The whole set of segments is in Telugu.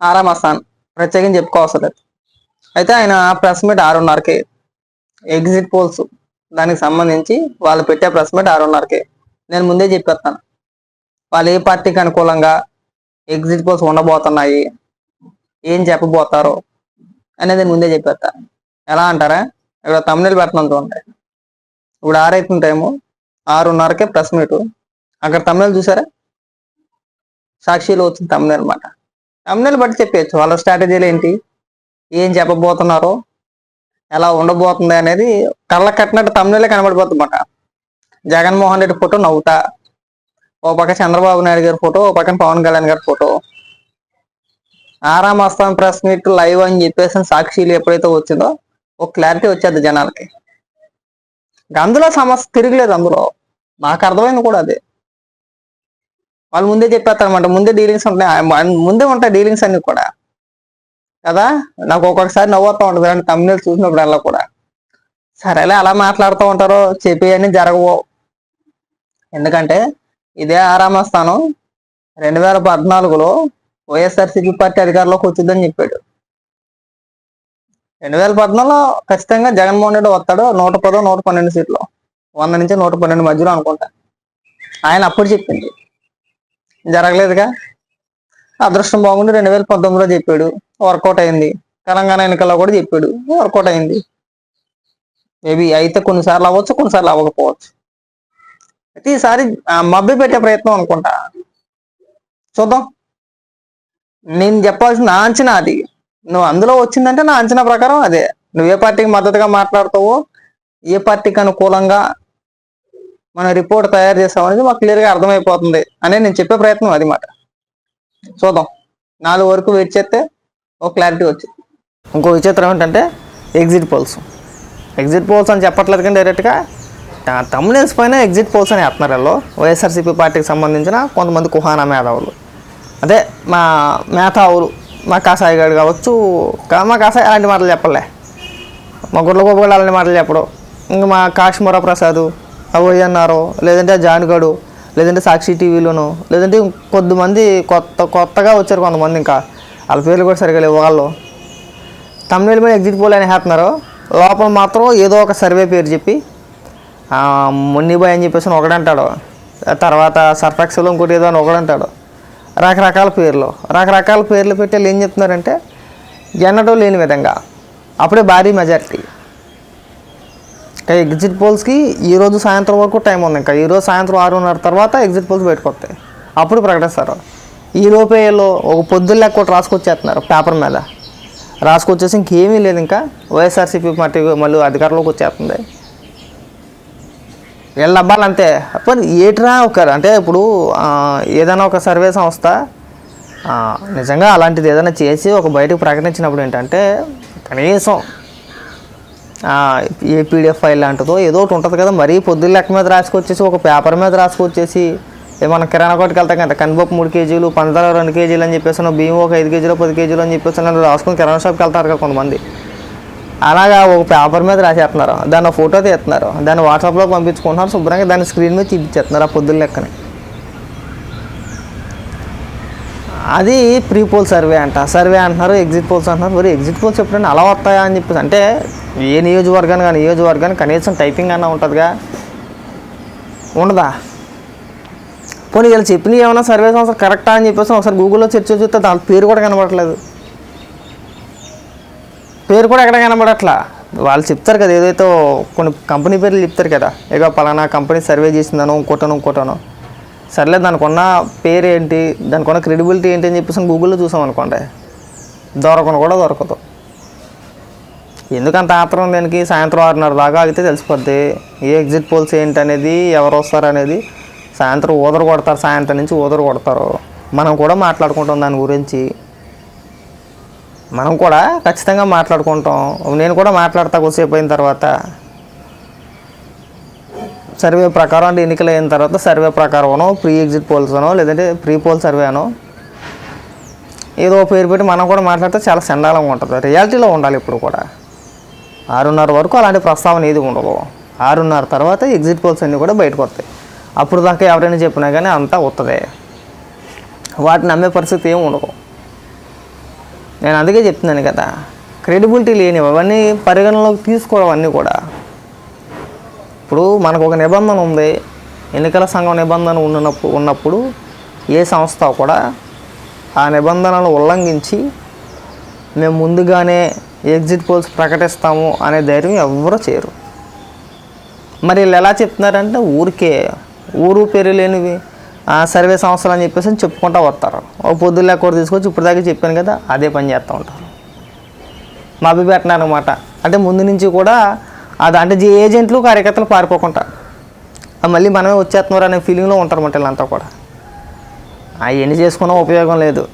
ఆరామ్ అస్తాన్ ప్రత్యేకించి చెప్పుకోవాల్సి లేదు. అయితే ఆయన ప్రెస్ మీట్ ఆరున్నరకి ఎగ్జిట్ పోల్స్ దానికి సంబంధించి వాళ్ళు పెట్టే ప్రెస్ మీట్ ఆరున్నరకి. నేను ముందే చెప్పేస్తాను. వాళ్ళు ఏ పార్టీకి అనుకూలంగా ఎగ్జిట్ పోల్స్ ఉండబోతున్నాయి ఏం చెప్పబోతారో అనేది నేను ముందే చెప్పేస్తా. ఎలా అంటారా? ఇక్కడ తమిళ పెట్టడం చూడండి. ఇప్పుడు ఆరైతున్న టైము ఆరున్నరకే ప్రెస్ మీటు అక్కడ తమిళ చూసారా? సాక్షిలో వచ్చింది తమిళ అనమాట తమిళ బట్టి చెప్పచ్చు వాళ్ళ స్ట్రాటజీలు ఏంటి? ఏం చెప్పబోతున్నారో? ఎలా ఉండబోతుంది అనేది కళ్ళ కట్టినట్టు తమ్ముళ్ళే కనబడిపోతుందన్నమాట జగన్మోహన్ రెడ్డి ఫోటో నవ్వుతా. ఓ పక్క చంద్రబాబు నాయుడు గారి ఫోటో ఓ పక్కన పవన్ కళ్యాణ్ గారి ఫోటో. ఆరామస్తాం ప్రెస్ మీట్ లైవ్ అని చెప్పేసి సాక్షిలు ఎప్పుడైతే వచ్చిందో ఒక క్లారిటీ వచ్చేది జనాలకి. అందులో సమస్య తిరగలేదు అందులో. నాకు అర్థమైంది కూడా అదే. వాళ్ళు ముందే చెప్పేస్తారనమాట ముందే డీలింగ్స్ ఉంటాయి ముందే ఉంటాయి డీలింగ్స్ అన్ని కూడా. కదా? నాకు ఒక్కొక్కసారి నవ్వుతూ ఉంటుంది. అంటే తమిళ చూసినప్పుడల్లా కూడా. సరేలే అలా మాట్లాడుతూ ఉంటారో చెప్పి జరగవు. ఎందుకంటే ఇదే ఆరామస్థానం రెండు వేల పద్నాలుగులో వైఎస్ఆర్సీపీ పార్టీ అధికారంలోకి వచ్చిందని చెప్పాడు. రెండు వేల పద్నాలుగులో ఖచ్చితంగా జగన్మోహన్ రెడ్డి వస్తాడు నూట పదో నూట పన్నెండు సీట్లు. వంద నుంచి నూట పన్నెండు మధ్యలో అనుకుంటా. ఆయన అప్పుడు చెప్పింది. జరగలేదుగా. అదృష్టం బాగుండి రెండు వేల పంతొమ్మిదిలో చెప్పాడు వర్కౌట్ అయింది. తెలంగాణ ఎన్నికల్లో కూడా చెప్పాడు వర్కౌట్ అయింది. మేబీ అయితే కొన్నిసార్లు అవ్వచ్చు కొన్నిసార్లు అవ్వకపోవచ్చు. అయితే ఈసారి మబ్బి పెట్టే ప్రయత్నం అనుకుంటా. చూద్దాం. నేను చెప్పాల్సిన నా అంచనా అది. నువ్వు అందులో వచ్చిందంటే నా అంచనా ప్రకారం అదే. నువ్వు ఏ పార్టీకి మద్దతుగా మాట్లాడతావో ఏ పార్టీకి అనుకూలంగా మన రిపోర్ట్ తయారు చేస్తాం అనేది మాకు క్లియర్గా అర్థమైపోతుంది అనేది నేను చెప్పే ప్రయత్నం అది మాట. చూద్దాం. నాలుగు వరకు వెయిట్ చేస్తే ఒక క్లారిటీ వచ్చింది ఇంకో విచిత్రం ఏంటంటే ఎగ్జిట్ పోల్స్ ఎగ్జిట్ పోల్స్ అని చెప్పట్లేదు కానీ డైరెక్ట్గా తమిళన్స్ పైన ఎగ్జిట్ పోల్స్ అని వేస్తున్నారు వాళ్ళు. వైఎస్ఆర్సీపీ పార్టీకి సంబంధించిన కొంతమంది కుహానా మేధావులు. అదే మా మేధావులు మా కాసాయి గారు కావచ్చు మా కాసాయి అలాంటి మాటలు చెప్పలే. మా గుర్రగోపు గారు కూడా అలాంటి మాటలు చెప్పడు. ఇంకా మా కాశ్మీర ప్రసాద్ అవయ్య అన్నారో లేదంటే జాన్గడు లేదంటే సాక్షి టీవీలోను లేదంటే కొద్దిమంది కొత్త కొత్తగా వచ్చారు కొంతమంది ఇంకా. వాళ్ళ పేర్లు కూడా సరిగా లేవు వాళ్ళు తమిళ మీద ఎగ్జిట్ పోల్ అని వేస్తున్నారు లోపల మాత్రం ఏదో ఒక సర్వే పేరు చెప్పి మున్నిబాయ్ అని చెప్పేసి ఒకడంటాడు. తర్వాత సర్ఫెక్స్లో ఇంకోటి ఏదో అని ఒకడంటాడు. రకరకాల పేర్లు. రకరకాల పేర్లు పెట్టి వాళ్ళు ఏం చెప్తున్నారంటే ఎన్నడూ లేని విధంగా. అప్పుడే భారీ మెజారిటీ ఇంకా ఎగ్జిట్ పోల్స్కి ఈరోజు సాయంత్రం వరకు టైం ఉంది. ఇంకా ఈరోజు సాయంత్రం ఆరున్నర తర్వాత ఎగ్జిట్ పోల్స్ బయటకు వస్తాయి. అప్పుడు ప్రకటిస్తారు. ఈ లోపే ఒక పొద్దున్న లెక్క ఒకటి రాసుకొచ్చేస్తున్నారు పేపర్ మీద. రాసుకొచ్చేసి ఇంకేమీ లేదు ఇంకా. వైఎస్ఆర్సీపీ పార్టీ మళ్ళీ అధికారంలోకి వచ్చేస్తుంది వెళ్ళబ్బాలి అంతే. అప్పుడు ఏట్రా ఒక అంటే ఇప్పుడు ఏదైనా ఒక సర్వే సంస్థ నిజంగా అలాంటిది ఏదైనా చేసి ఒక బయటకు ప్రకటించినప్పుడు ఏంటంటే కనీసం ఏ పీడిఎఫ్ ఫైల్ లాంటిదో ఏదో ఒకటి ఉంటుంది కదా. మరీ పొద్దున్న లెక్క మీద రాసుకొచ్చేసి ఒక పేపర్ మీద రాసుకొచ్చేసి ఏ మన కిరాణా కొట్టుకు వెళ్తాం కదా. కందిపప్పు మూడు కేజీలు పంచదార రెండు కేజీలు అని చెప్పేసి బియ్యం ఒక ఐదు కేజీలు పది కేజీలు అని చెప్పేసి నన్ను రాసుకుని కిరాణా షాప్కి వెళ్తారు కదా కొంతమంది. అలాగా ఒక పేపర్ మీద రాసేస్తున్నారు. దాన్ని ఫోటో తీస్తున్నారు. దాన్ని వాట్సాప్లో పంపించుకుంటున్నారు. శుభ్రంగా దాన్ని స్క్రీన్ మీద చూపించేస్తున్నారు ఆ పొద్దున్న లెక్కనే. అది ప్రీ పోల్ సర్వే అంట. సర్వే అంటున్నారు ఎగ్జిట్ పోల్స్ అంటున్నారు. మరి ఎగ్జిట్ పోల్స్ ఎప్పుడైనా అలా వస్తాయా అని చెప్పేసి అంటే ఏ నియోజకవర్గానికి కానీ నియోజకవర్గానికి కనీసం టైపింగ్ అన్నా ఉంటుందిగా? ఉండదా? పోనీ వీళ్ళు చెప్పినవి ఏమైనా సర్వే సంస్థ కరెక్టా అని చెప్పేసి ఒకసారి గూగుల్లో చర్చ చూస్తే దాని పేరు కూడా కనబడట్లేదు. పేరు కూడా ఎక్కడ కనబడట్లా? వాళ్ళు చెప్తారు కదా ఏదైతే కొన్ని కంపెనీ పేర్లు చెప్తారు కదా ఏదో పలానా కంపెనీ సర్వే చేసిందనో ఇంకోటనో ఇంకోటనో. సర్లే దానికి ఉన్న పేరు ఏంటి దానికి ఉన్న క్రెడిబిలిటీ ఏంటి అని చెప్పేసి గూగుల్లో చూసాం అనుకోండి. దొరకను కూడా దొరకదు. ఎందుకంత ఆత్రం దానికి? సాయంత్రం ఆరున్నర దాకా ఆగితే తెలిసిపోద్ది. ఏ ఎగ్జిట్ పోల్స్ ఏంటి అనేది ఎవరు వస్తారు అనేది సాయంత్రం ఊదరు కొడతారు సాయంత్రం నుంచి ఊదరు కొడతారు. మనం కూడా మాట్లాడుకుంటాం దాని గురించి. మనం కూడా ఖచ్చితంగా మాట్లాడుకుంటాం. నేను కూడా మాట్లాడతా కొద్దిసేపు అయిన తర్వాత. సర్వే ప్రకారం అంటే ఎన్నికలు అయిన తర్వాత సర్వే ప్రకారమనో ప్రీ ఎగ్జిట్ పోల్స్ అనో లేదంటే ప్రీ పోల్ సర్వే అనో ఏదో పేరు పెట్టి మనం కూడా మాట్లాడితే చాలా చండాలంగా ఉంటుంది. రియాలిటీలో ఉండాలి ఇప్పుడు కూడా. ఆరున్నర వరకు అలాంటి ప్రస్తావన ఏది ఉండదు. ఆరున్నర తర్వాత ఎగ్జిట్ పోల్స్ అన్నీ కూడా బయటకు వస్తాయి అప్పుడు దాకా ఎవరైనా చెప్పినా కానీ అంతా వస్తుంది వాటిని నమ్మే పరిస్థితి ఏమి ఉండదు. నేను అందుకే చెప్తున్నాను కదా. క్రెడిబిలిటీ లేనివి అవన్నీ పరిగణలోకి తీసుకోవడం అన్నీ కూడా ఇప్పుడు మనకు ఒక నిబంధన ఉంది. ఎన్నికల సంఘం నిబంధన ఉన్నప్పుడు ఉన్నప్పుడు ఏ సంస్థ కూడా ఆ నిబంధనలు ఉల్లంఘించి మేము ముందుగానే ఎగ్జిట్ పోల్స్ ప్రకటిస్తాము అనే ధైర్యం ఎవరూ చేయరు. మరి వీళ్ళు ఎలా చెప్తున్నారంటే ఊరికే ఊరు పేరు లేనివి ఆ సర్వే సంస్థలు అని చెప్పేసి అని చెప్పుకుంటూ వస్తారు. ఓ పొద్దున్న కూడా తీసుకొచ్చి ఇప్పుడు దాకా చెప్పాను కదా అదే పని చేస్తూ ఉంటారు. మా అభి పెట్టినారనమాట అంటే ముందు నుంచి కూడా అది అంటే జే- ఏజెంట్లు కార్యకర్తలు పారిపోకుండా. మళ్ళీ మనమే వచ్చేస్తున్నారు అనే ఫీలింగ్లో ఉంటారన్నమాట వీళ్ళంతా కూడా. అవన్నీ చేసుకున్న ఉపయోగం లేదు.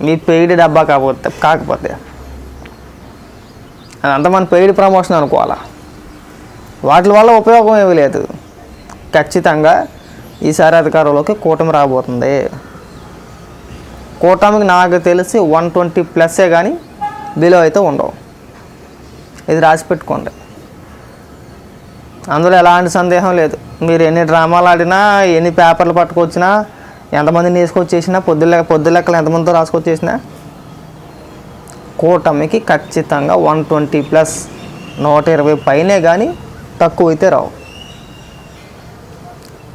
మీ పెయిడ్ డబ్బా కాకపోతే కాకపోతే. అదంతా మన పెయిడ్ ప్రమోషన్ అనుకోవాలా. వాటి వల్ల ఉపయోగం ఏమీ లేదు. ఖచ్చితంగా ఈసారి అధికారంలోకి కూటమి రాబోతుంది. కూటమికి నాకు తెలిసి వన్ ట్వంటీ ప్లస్సే కానీ బిలో అయితే ఉండవు. ఇది రాసి పెట్టుకోండి. అందులో ఎలాంటి సందేహం లేదు. మీరు ఎన్ని డ్రామాలు ఆడినా ఎన్ని పేపర్లు పట్టుకొచ్చినా ఎంతమందిని వేసుకొచ్చేసినా పొద్దుల పొద్దు లెక్కలు ఎంతమందితో రాసుకొచ్చేసినా కూటమికి ఖచ్చితంగా వన్ ట్వంటీ ప్లస్ నూట ఇరవై పైనే కానీ తక్కువ అయితే రావు.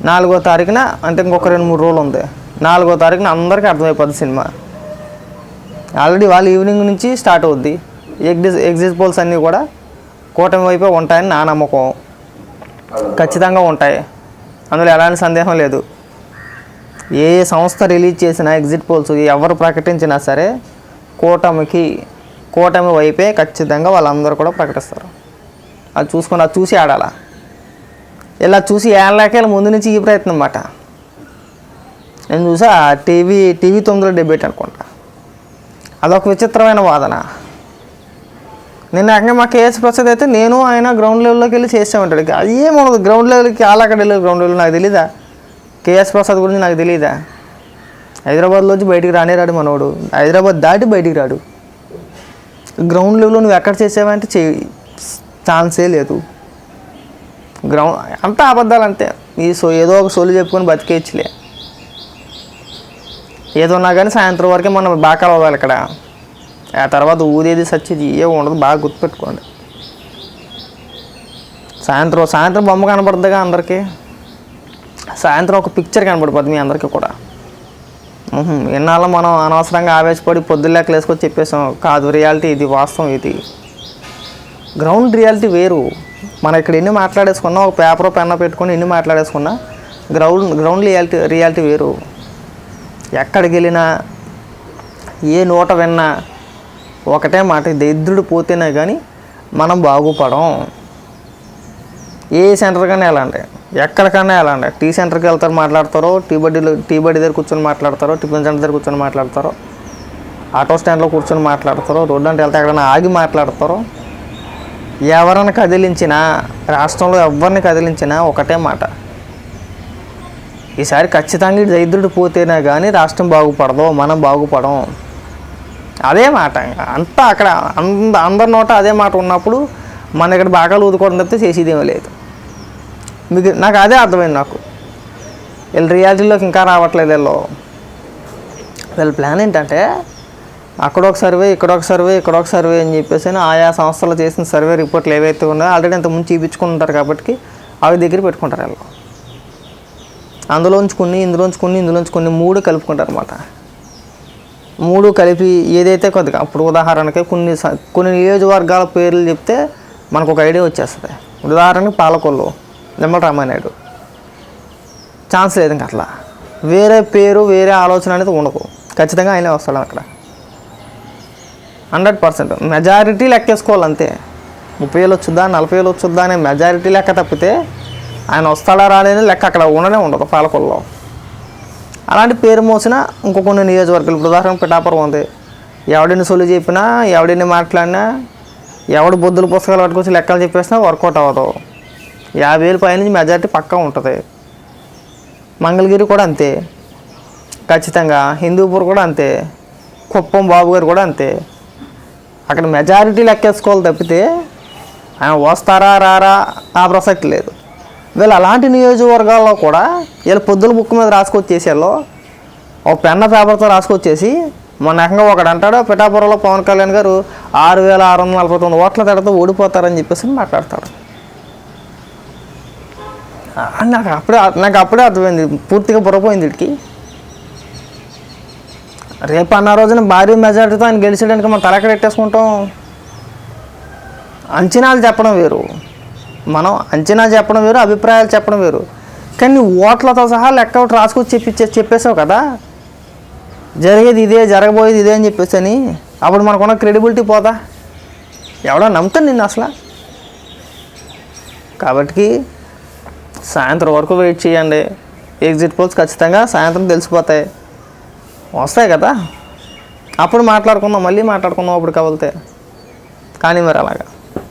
నాలుగో తారీఖున అంటే ఇంకొక రెండు మూడు రోజులు ఉంది. నాలుగో తారీఖున అందరికీ అర్థమైపోద్ది సినిమా. ఆల్రెడీ వాళ్ళు ఈవినింగ్ నుంచి స్టార్ట్ అవుద్ది. ఎగ్జిట్ ఎగ్జిట్ పోల్స్ అన్నీ కూడా కూటమి వైపే ఉంటాయని నా నమ్మకం. ఖచ్చితంగా ఉంటాయి. అందులో ఎలాంటి సందేహం లేదు. ఏ సంస్థ రిలీజ్ చేసిన ఎగ్జిట్ పోల్స్ ఎవరు ప్రకటించినా సరే కూటమికి కూటమి వైపే ఖచ్చితంగా వాళ్ళందరూ కూడా ప్రకటిస్తారు. అది చూసుకొని అది చూసి ఆడాలా? ఇలా చూసి ఏళ్ళకేళ్ళ ముందు నుంచి ఈ ప్రయత్నం అన్నమాట. నేను చూసా టీవీ టీవీ తొమ్మిదిలో డెబేట్ అనుకుంటా. అదొక విచిత్రమైన వాదన. నిన్న అక్కడ మా కేఎస్ ప్రసాద్ అయితే నేను ఆయన గ్రౌండ్ లెవెల్లోకి వెళ్ళి చేసే ఉంటాడు అది ఏముండదు గ్రౌండ్ లెవెల్కి వాళ్ళు అక్కడ వెళ్ళి గ్రౌండ్ లెవెల్ నాకు తెలీదా? కేఎస్ ప్రసాద్ గురించి నాకు తెలియదా హైదరాబాద్లోంచి బయటికి రానే రాడు మనోడు. హైదరాబాద్ దాటి బయటికి రాడు. గ్రౌండ్ లెవెల్లో నువ్వు ఎక్కడ చేసావంటే చే ఛాన్సే లేదు. గ్రౌండ్ అంతా అబద్ధాలు అంతే. ఈ సో ఏదో ఒక సోలు చెప్పుకొని బతికేయచ్చులే. ఏదో ఉన్నా కానీ సాయంత్రం వరకే మనం బాగా అవ్వాలి ఇక్కడ ఆ తర్వాత ఊదేది సచ్చేది ఏ ఉండదు బాగా గుర్తుపెట్టుకోండి. సాయంత్రం సాయంత్రం బొమ్మ కనపడుతుందిగా అందరికీ. సాయంత్రం ఒక పిక్చర్ కనపడిపోద్ది మీ అందరికీ కూడా. ఉహుం, ఎన్నాళ్ళు మనం అనవసరంగా ఆవేశపడి పొద్దులేక వేసుకొని చెప్పేసాం కాదు రియాలిటీ ఇది వాస్తవం ఇది. గ్రౌండ్ రియాలిటీ వేరు. మనం ఇక్కడ ఎన్ని మాట్లాడేసుకున్నా ఒక పేపర్ పెన్న పెట్టుకొని ఎన్ని మాట్లాడేసుకున్నా గ్రౌండ్ గ్రౌండ్ రియాలిటీ రియాలిటీ వేరు. ఎక్కడికి వెళ్ళినా ఏ నోట విన్నా ఒకటే మాట దరిద్రుడు పోతేనే కానీ మనం బాగుపడం. ఏ సెంటర్కైనా వెళ్ళండి. ఎక్కడికైనా వెళ్ళండి. టీ సెంటర్కి వెళ్తారు మాట్లాడతారో టీ బడ్డీలో టీ బడ్డీ దగ్గర కూర్చొని మాట్లాడతారో టిఫిన్ సెంటర్ దగ్గర కూర్చొని మాట్లాడతారో ఆటో స్టాండ్లో కూర్చొని మాట్లాడతారో రోడ్డు అంటే వెళ్తే ఎక్కడైనా ఆగి మాట్లాడతారో ఎవరిని కదిలించినా రాష్ట్రంలో ఎవరిని కదిలించినా ఒకటే మాట. ఈసారి ఖచ్చితంగా దరిద్రుడు పోతేనే కానీ రాష్ట్రం బాగుపడదు మనం బాగుపడం. అదే మాట. అంతా అక్కడ అంద అందరి నోట అదే మాట ఉన్నప్పుడు మన ఇక్కడ బాగా ఊదుకోవడం తప్పితే చేసేది ఏమీ లేదు. మీకు నాకు అదే అర్థమైంది నాకు. వీళ్ళు రియాలిటీలోకి ఇంకా రావట్లేదు వీళ్ళు. వీళ్ళ ప్లాన్ ఏంటంటే అక్కడ ఒక సర్వే ఇక్కడ ఒక సర్వే ఇక్కడ ఒక సర్వే అని చెప్పేసి అని ఆయా సంస్థలు చేసిన సర్వే రిపోర్ట్లు ఏవైతే ఉన్నాయో ఆల్రెడీ అంత ముందు చూపించుకుంటారు కాబట్టి అవి దగ్గర పెట్టుకుంటారు వీళ్ళు. అందులోంచి కొన్ని ఇందులోంచి కొన్ని ఇందులోంచి కొన్ని మూడు కలుపుకుంటారు అనమాట మూడు కలిపి ఏదైతే కొద్దిగా అప్పుడు ఉదాహరణకి కొన్ని స- కొన్ని నియోజకవర్గాల పేర్లు చెప్తే మనకు ఒక ఐడియా వచ్చేస్తుంది. ఉదాహరణకి పాలకొల్లు నిమ్మల రామానాయుడు. ఛాన్స్ లేదు ఇంకా అట్లా. వేరే పేరు వేరే ఆలోచన అనేది ఉండదు. ఖచ్చితంగా ఆయనే వస్తాడు అక్కడ. Hundred percent. మెజారిటీ లెక్కేసుకోవాలి అంతే. ముప్పై వేలు వచ్చుద్దా నలభై వేలు వచ్చుద్దా అనే మెజారిటీ లెక్క తప్పితే ఆయన వస్తాడా రాలేని లెక్క అక్కడ ఉండనే ఉండదు పాలకొల్లో అలాంటి పేరు మోసిన ఇంకో కొన్ని నియోజకవర్గాలు. ఇప్పుడు ఉదాహరణ పిఠాపురం ఉంది. ఎవడిని సొల్లు చెప్పినా ఎవడిని మాట్లాడినా ఎవడు బొద్దుల పుస్తకాలు పట్టుకొచ్చి లెక్కలు చెప్పేసినా వర్కౌట్ అవ్వదు. యాభై వేలు పైనుంచి మెజారిటీ పక్కా ఉంటుంది. మంగళగిరి కూడా అంతే. ఖచ్చితంగా హిందూపూర్ కూడా అంతే. కుప్పం బాబు గారు కూడా అంతే. అక్కడ మెజారిటీ లెక్కేసుకోవాలి తప్పితే ఆయన వస్తారా రారా ఆ ప్రసక్తి లేదు. వీళ్ళు అలాంటి నియోజకవర్గాల్లో కూడా వీళ్ళు పొద్దుల బుక్ మీద రాసుకొచ్చేసేలో ఒక పెన్న పేపర్తో రాసుకొచ్చేసి మొన్న రకంగా ఒకడు అంటాడు పిఠాపురంలో పవన్ కళ్యాణ్ గారు ఆరు వేల ఆరు వందల నలభై తొమ్మిది ఓట్ల తేడాతో ఓడిపోతారని చెప్పేసి మాట్లాడతాడు. నాకు అప్పుడే నాకు అప్పుడే అర్థమైంది పూర్తిగా బుర్రపోయింది వీడికి. రేపు అన్న రోజున భారీ మెజార్టీతో ఆయన గెలిచడానికి మనం తలకడెట్టేసుకుంటాం అంచనాలు చెప్పడం వేరు. మనం అంచనా చెప్పడం వేరు అభిప్రాయాలు చెప్పడం వేరు. కానీ ఓట్లతో సహా లెక్క ఒకటి రాసుకొచ్చి చెప్పి చెప్పేసావు కదా? జరిగేది ఇదే జరగబోయేది ఇదే అని చెప్పేసి అని అప్పుడు మనకున్న క్రెడిబిలిటీ పోదా? ఎవడో నమ్ముతాను నిన్ను అసలు. కాబట్టి సాయంత్రం వరకు వెయిట్ చేయండి. ఎగ్జిట్ పోల్స్ ఖచ్చితంగా సాయంత్రం తెలిసిపోతాయి. వస్తాయి కదా? అప్పుడు మాట్లాడుకుందాం మళ్ళీ మాట్లాడుకుందాం అప్పుడు కవలితే కానీ మరి అలాగా.